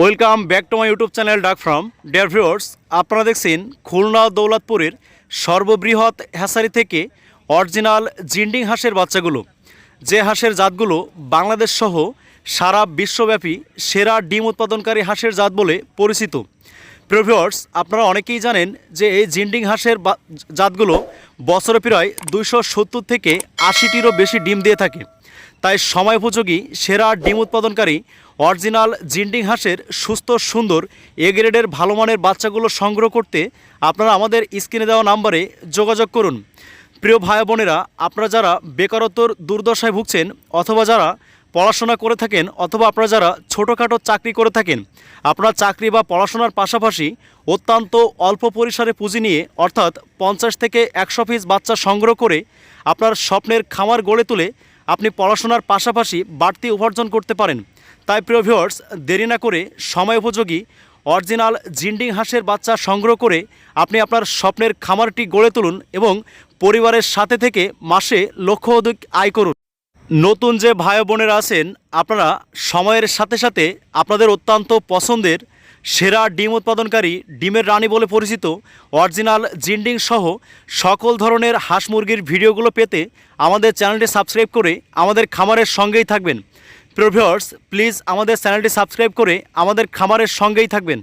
Welcome back to my YouTube channel ডাক ফ্রম। Dear viewers আপনারা দেখছেন খুলনা দৌলতপুরের সর্ববৃহৎ হ্যাসারি থেকে অরিজিনাল জিন্ডিং হাঁসের বাচ্চাগুলো। যে হাঁসের জাতগুলো বাংলাদেশ সহ সারা বিশ্বব্যাপী সেরা ডিম উৎপাদনকারী হাঁসের জাত বলে পরিচিত। প্রিভিউয়ার্স আপনারা অনেকেই জানেন যে এই জিন্ডিং হাঁসের জাতগুলো বছরে প্রায় দুইশো সত্তর থেকে আশিটিরও বেশি ডিম দিয়ে থাকে। তাই সময় উপযোগী সেরা ডিম উৎপাদনকারী অরিজিনাল জিন্ডিং হাঁসের সুস্থ, সুন্দর, এ গ্রেডের ভালো মানের বাচ্চাগুলো সংগ্রহ করতে আপনারা আমাদের স্ক্রিনে দেওয়া নাম্বারে যোগাযোগ করুন। প্রিয় ভাই বোনেরা, আপনারা যারা বেকারত্বর দুর্দশায় ভুগছেন অথবা যারা পড়াশোনা করে থাকেন অথবা আপনারা যারা ছোটোখাটো চাকরি করে থাকেন, আপনারা চাকরি বা পড়াশোনার পাশাপাশি অত্যন্ত অল্প পরিসরে পুঁজি নিয়ে, অর্থাৎ পঞ্চাশ থেকে একশো পিস বাচ্চা সংগ্রহ করে আপনার স্বপ্নের খামার গড়ে তুলে আপনি পড়াশোনার পাশাপাশি বাড়তি উপার্জন করতে পারেন। তাই প্রিয় ভিউয়ার্স, দেরি না করে সময় উপযোগী অরিজিনাল জিন্ডিং হাঁসের বাচ্চা সংগ্রহ করে আপনি আপনার স্বপ্নের খামারটি গড়ে তুলুন এবং পরিবারের সাথে থেকে মাসে লক্ষ অধিক আয় করুন। নতুন যে ভাই বোনেরা আছেন, আপনারা সময়ের সাথে সাথে আপনাদের অত্যন্ত পছন্দের সেরা ডিম উৎপাদনকারী ডিমের রানী বলে পরিচিত অরিজিনাল জিন্ডিং সহ সকল ধরনের হাঁস মুরগির ভিডিওগুলো পেতে আমাদের চ্যানেলটি সাবস্ক্রাইব করে আমাদের খামারের সঙ্গেই থাকবেন। প্রিভিয়ার্স প্লিজ আমাদের চ্যানেলটি সাবস্ক্রাইব করে আমাদের খামারের সঙ্গেই থাকবেন।